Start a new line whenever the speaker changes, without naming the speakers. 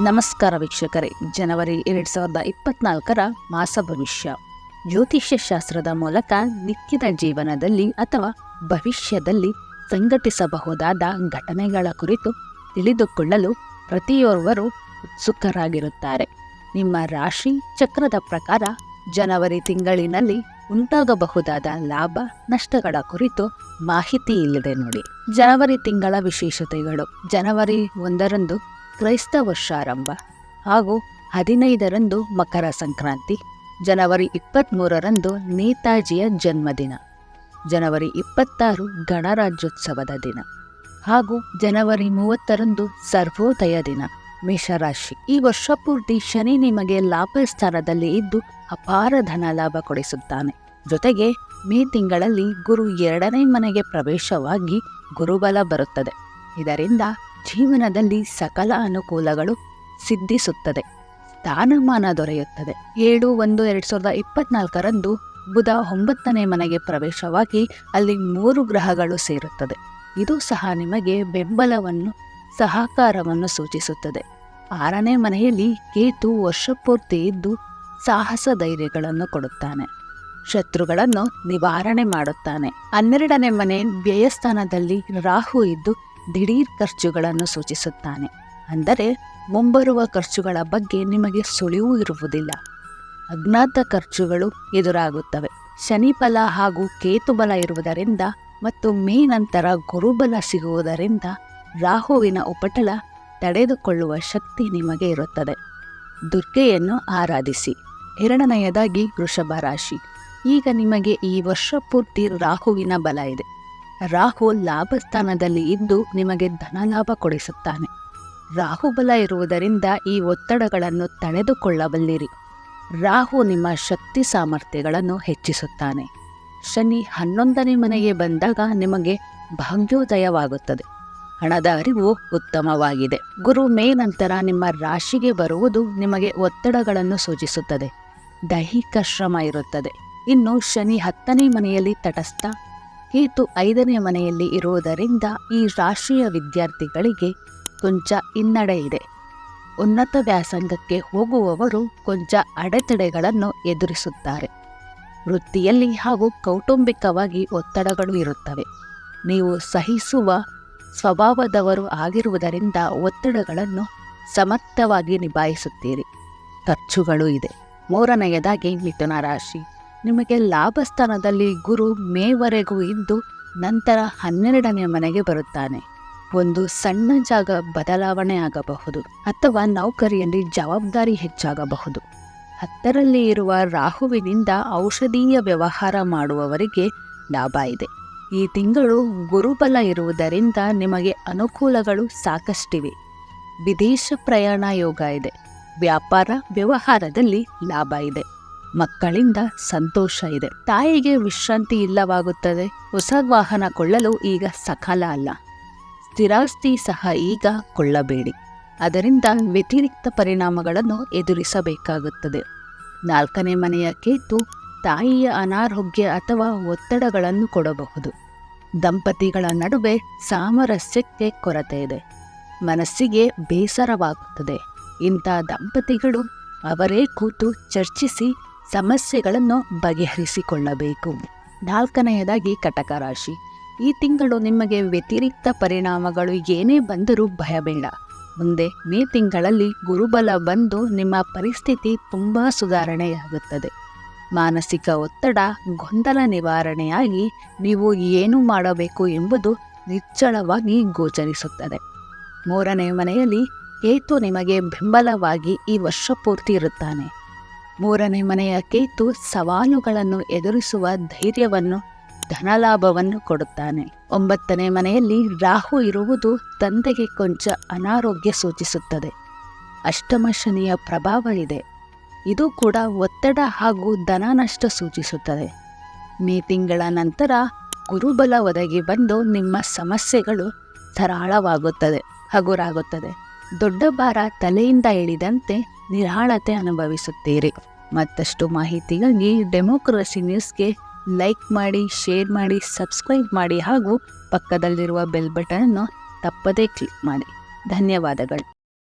ನಮಸ್ಕಾರ ವೀಕ್ಷಕರೇ. ಜನವರಿ ಎರಡು ಸಾವಿರದ ಇಪ್ಪತ್ನಾಲ್ಕರ ಮಾಸ ಭವಿಷ್ಯ. ಜ್ಯೋತಿಷ್ಯ ಶಾಸ್ತ್ರದ ಮೂಲಕ ನಿತ್ಯದ ಜೀವನದಲ್ಲಿ ಅಥವಾ ಭವಿಷ್ಯದಲ್ಲಿ ಸಂಘಟಿಸಬಹುದಾದ ಘಟನೆಗಳ ಕುರಿತು ತಿಳಿದುಕೊಳ್ಳಲು ಪ್ರತಿಯೊರ್ವರು ಉತ್ಸುಕರಾಗಿರುತ್ತಾರೆ. ನಿಮ್ಮ ರಾಶಿ ಚಕ್ರದ ಪ್ರಕಾರ ಜನವರಿ ತಿಂಗಳಿನಲ್ಲಿ ಉಂಟಾಗಬಹುದಾದ ಲಾಭ ನಷ್ಟಗಳ ಕುರಿತು ಮಾಹಿತಿ ಇಲ್ಲಿದೆ ನೋಡಿ. ಜನವರಿ ತಿಂಗಳ ವಿಶೇಷತೆಗಳು. ಜನವರಿ ಒಂದರಂದು ಕ್ರೈಸ್ತ ವರ್ಷಾರಂಭ ಹಾಗೂ ಹದಿನೈದರಂದು ಮಕರ ಸಂಕ್ರಾಂತಿ, ಜನವರಿ ಇಪ್ಪತ್ತ್ಮೂರರಂದು ನೇತಾಜಿಯ ಜನ್ಮದಿನ, ಜನವರಿ ಇಪ್ಪತ್ತಾರು ಗಣರಾಜ್ಯೋತ್ಸವದ ದಿನ ಹಾಗೂ ಜನವರಿ ಮೂವತ್ತರಂದು ಸರ್ವೋದಯ ದಿನ, ಮೇಷರಾಶಿ. ಈ ವರ್ಷ ಪೂರ್ತಿ ಶನಿ ನಿಮಗೆ ಲಾಭ ಸ್ಥಾನದಲ್ಲಿ ಇದ್ದು ಅಪಾರ ಧನ ಲಾಭ ಕೊಡಿಸುತ್ತಾನೆ. ಜೊತೆಗೆ ಮೇ ತಿಂಗಳಲ್ಲಿ ಗುರು ಎರಡನೇ ಮನೆಗೆ ಪ್ರವೇಶವಾಗಿ ಗುರುಬಲ ಬರುತ್ತದೆ. ಇದರಿಂದ ಜೀವನದಲ್ಲಿ ಸಕಲ ಅನುಕೂಲಗಳು ಸಿದ್ಧಿಸುತ್ತದೆ. ಸ್ಥಾನಮಾನ ದೊರೆಯುತ್ತದೆ. ಏಳು ಒಂದು ಎರಡು ಸಾವಿರದ ಇಪ್ಪತ್ನಾಲ್ಕರಂದು ಬುಧ ಒಂಬತ್ತನೇ ಮನೆಗೆ ಪ್ರವೇಶವಾಗಿ ಅಲ್ಲಿ ಮೂರು ಗ್ರಹಗಳು ಸೇರುತ್ತದೆ. ಇದು ಸಹ ನಿಮಗೆ ಬೆಂಬಲವನ್ನು, ಸಹಕಾರವನ್ನು ಸೂಚಿಸುತ್ತದೆ. ಆರನೇ ಮನೆಯಲ್ಲಿ ಕೇತು ವರ್ಷಪೂರ್ತಿ ಇದ್ದು ಸಾಹಸ ಧೈರ್ಯಗಳನ್ನು ಕೊಡುತ್ತಾನೆ. ಶತ್ರುಗಳನ್ನು ನಿವಾರಣೆ ಮಾಡುತ್ತಾನೆ. ಹನ್ನೆರಡನೇ ಮನೆ ವ್ಯಯಸ್ಥಾನದಲ್ಲಿ ರಾಹು ಇದ್ದು ದಿಢೀರ್ ಖರ್ಚುಗಳನ್ನು ಸೂಚಿಸುತ್ತಾನೆ. ಅಂದರೆ, ಮುಂಬರುವ ಖರ್ಚುಗಳ ಬಗ್ಗೆ ನಿಮಗೆ ಸುಳಿವು ಇರುವುದಿಲ್ಲ. ಅಜ್ಞಾತ ಖರ್ಚುಗಳು ಎದುರಾಗುತ್ತವೆ. ಶನಿಫಲ ಹಾಗೂ ಕೇತುಬಲ ಇರುವುದರಿಂದ ಮತ್ತು ಮೇ ನಂತರ ಗುರುಬಲ ಸಿಗುವುದರಿಂದ ರಾಹುವಿನ ಉಪಟಳ ತಡೆದುಕೊಳ್ಳುವ ಶಕ್ತಿ ನಿಮಗೆ ಇರುತ್ತದೆ. ದುರ್ಗೆಯನ್ನು ಆರಾಧಿಸಿ. ಎರಡನೆಯದಾಗಿ ವೃಷಭ ರಾಶಿ. ಈಗ ನಿಮಗೆ ಈ ವರ್ಷ ಪೂರ್ತಿ ರಾಹುವಿನ ಬಲ ಇದೆ. ರಾಹು ಲಾಭ ಸ್ಥಾನದಲ್ಲಿ ಇದ್ದು ನಿಮಗೆ ಧನಲಾಭ ಕೊಡಿಸುತ್ತಾನೆ. ರಾಹುಬಲ ಇರುವುದರಿಂದ ಈ ಒತ್ತಡಗಳನ್ನು ತಡೆದುಕೊಳ್ಳಬಲ್ಲಿರಿ. ರಾಹು ನಿಮ್ಮ ಶಕ್ತಿ ಸಾಮರ್ಥ್ಯಗಳನ್ನು ಹೆಚ್ಚಿಸುತ್ತಾನೆ. ಶನಿ ಹನ್ನೊಂದನೇ ಮನೆಗೆ ಬಂದಾಗ ನಿಮಗೆ ಭಾಗ್ಯೋದಯವಾಗುತ್ತದೆ. ಹಣದ ಅರಿವು ಉತ್ತಮವಾಗಿದೆ. ಗುರು ಮೇ ನಂತರ ನಿಮ್ಮ ರಾಶಿಗೆ ಬರುವುದು ನಿಮಗೆ ಒತ್ತಡಗಳನ್ನು ಸೂಚಿಸುತ್ತದೆ. ದೈಹಿಕ ಶ್ರಮ ಇರುತ್ತದೆ. ಇನ್ನು ಶನಿ ಹತ್ತನೇ ಮನೆಯಲ್ಲಿ ತಟಸ್ಥ. ಕೇತು ಐದನೇ ಮನೆಯಲ್ಲಿ ಇರುವುದರಿಂದ ಈ ರಾಶಿಯ ವಿದ್ಯಾರ್ಥಿಗಳಿಗೆ ಕೊಂಚ ಹಿನ್ನಡೆ ಇದೆ. ಉನ್ನತ ವ್ಯಾಸಂಗಕ್ಕೆ ಹೋಗುವವರು ಕೊಂಚ ಅಡೆತಡೆಗಳನ್ನು ಎದುರಿಸುತ್ತಾರೆ. ವೃತ್ತಿಯಲ್ಲಿ ಹಾಗೂ ಕೌಟುಂಬಿಕವಾಗಿ ಒತ್ತಡಗಳು ಇರುತ್ತವೆ. ನೀವು ಸಹಿಸುವ ಸ್ವಭಾವದವರು ಆಗಿರುವುದರಿಂದ ಒತ್ತಡಗಳನ್ನು ಸಮರ್ಥವಾಗಿ ನಿಭಾಯಿಸುತ್ತೀರಿ. ಖರ್ಚುಗಳು ಇದೆ. ಮೂರನೆಯದಾಗಿ ಮಿಥುನ ರಾಶಿ. ನಿಮಗೆ ಲಾಭ ಸ್ಥಾನದಲ್ಲಿ ಗುರು ಮೇವರೆಗೂ ಇದ್ದು ನಂತರ ಹನ್ನೆರಡನೇ ಮನೆಗೆ ಬರುತ್ತಾನೆ. ಒಂದು ಸಣ್ಣ ಜಾಗ ಬದಲಾವಣೆ ಆಗಬಹುದು ಅಥವಾ ನೌಕರಿಯಲ್ಲಿ ಜವಾಬ್ದಾರಿ ಹೆಚ್ಚಾಗಬಹುದು. ಹತ್ತರಲ್ಲಿ ಇರುವ ರಾಹುವಿನಿಂದ ಔಷಧೀಯ ವ್ಯವಹಾರ ಮಾಡುವವರಿಗೆ ಲಾಭ ಇದೆ. ಈ ತಿಂಗಳು ಗುರುಬಲ ಇರುವುದರಿಂದ ನಿಮಗೆ ಅನುಕೂಲಗಳು ಸಾಕಷ್ಟಿವೆ. ವಿದೇಶ ಪ್ರಯಾಣ ಯೋಗ ಇದೆ. ವ್ಯಾಪಾರ ವ್ಯವಹಾರದಲ್ಲಿ ಲಾಭ ಇದೆ. ಮಕ್ಕಳಿಂದ ಸಂತೋಷ ಇದೆ. ತಾಯಿಗೆ ವಿಶ್ರಾಂತಿ ಇಲ್ಲವಾಗುತ್ತದೆ. ಹೊಸ ವಾಹನ ಕೊಳ್ಳಲು ಈಗ ಸಕಾಲ ಅಲ್ಲ. ಸ್ಥಿರಾಸ್ತಿ ಸಹ ಈಗ ಕೊಳ್ಳಬೇಡಿ. ಅದರಿಂದ ವ್ಯತಿರಿಕ್ತ ಪರಿಣಾಮಗಳನ್ನು ಎದುರಿಸಬೇಕಾಗುತ್ತದೆ. ನಾಲ್ಕನೇ ಮನೆಯ ಕೇತು ತಾಯಿಯ ಅನಾರೋಗ್ಯ ಅಥವಾ ಒತ್ತಡಗಳನ್ನು ಕೊಡಬಹುದು. ದಂಪತಿಗಳ ನಡುವೆ ಸಾಮರಸ್ಯಕ್ಕೆ ಕೊರತೆ ಇದೆ. ಮನಸ್ಸಿಗೆ ಬೇಸರವಾಗುತ್ತದೆ. ಇಂಥ ದಂಪತಿಗಳು ಅವರೇ ಕೂತು ಚರ್ಚಿಸಿ ಸಮಸ್ಯೆಗಳನ್ನು ಬಗೆಹರಿಸಿಕೊಳ್ಳಬೇಕು. ನಾಲ್ಕನೆಯದಾಗಿ ಕಟಕ ರಾಶಿ ಈ ತಿಂಗಳು ನಿಮಗೆ ವ್ಯತಿರಿಕ್ತ ಪರಿಣಾಮಗಳು ಏನೇ ಬಂದರೂ ಭಯಬೇಡ. ಮುಂದೆ ಮೇ ತಿಂಗಳಲ್ಲಿ ಗುರುಬಲ ಬಂದು ನಿಮ್ಮ ಪರಿಸ್ಥಿತಿ ತುಂಬ ಸುಧಾರಣೆಯಾಗುತ್ತದೆ. ಮಾನಸಿಕ ಒತ್ತಡ, ಗೊಂದಲ ನಿವಾರಣೆಯಾಗಿ ನೀವು ಏನು ಮಾಡಬೇಕು ಎಂಬುದು ನಿಚ್ಚಳವಾಗಿ ಗೋಚರಿಸುತ್ತದೆ. ಮೂರನೇ ಮನೆಯಲ್ಲಿ ಕೇತು ನಿಮಗೆ ಬೆಂಬಲವಾಗಿ ಈ ವರ್ಷ ಪೂರ್ತಿ ಇರುತ್ತಾನೆ. ಮೂರನೇ ಮನೆಯ ಕೇತು ಸವಾಲುಗಳನ್ನು ಎದುರಿಸುವ ಧೈರ್ಯವನ್ನು, ಧನಲಾಭವನ್ನು ಕೊಡುತ್ತಾನೆ. ಒಂಬತ್ತನೇ ಮನೆಯಲ್ಲಿ ರಾಹು ಇರುವುದು ತಂದೆಗೆ ಕೊಂಚ ಅನಾರೋಗ್ಯ ಸೂಚಿಸುತ್ತದೆ. ಅಷ್ಟಮ ಶನಿಯ ಪ್ರಭಾವ ಇದೆ ಇದು ಕೂಡ ಒತ್ತಡ ಹಾಗೂ ಧನ ನಷ್ಟ ಸೂಚಿಸುತ್ತದೆ. ಮೇ ತಿಂಗಳ ನಂತರ ಗುರುಬಲ ಒದಗಿ ಬಂದು ನಿಮ್ಮ ಸಮಸ್ಯೆಗಳು ಸರಳವಾಗುತ್ತದೆ ಹಗುರಾಗುತ್ತದೆ. ದೊಡ್ಡ ಭಾರ ತಲೆಯಿಂದ ಇಳಿದಂತೆ ನಿರಾಳತೆ ಅನುಭವಿಸುತ್ತೀರಿ. ಮತ್ತಷ್ಟು ಮಾಹಿತಿಗಾಗಿ ಡೆಮೋಕ್ರಸಿ ನ್ಯೂಸ್ಗೆ ಲೈಕ್ ಮಾಡಿ, ಶೇರ್ ಮಾಡಿ, ಸಬ್ಸ್ಕ್ರೈಬ್ ಮಾಡಿ ಹಾಗೂ ಪಕ್ಕದಲ್ಲಿರುವ ಬೆಲ್ ಬಟನನ್ನು ತಪ್ಪದೇ ಕ್ಲಿಕ್ ಮಾಡಿ. ಧನ್ಯವಾದಗಳು.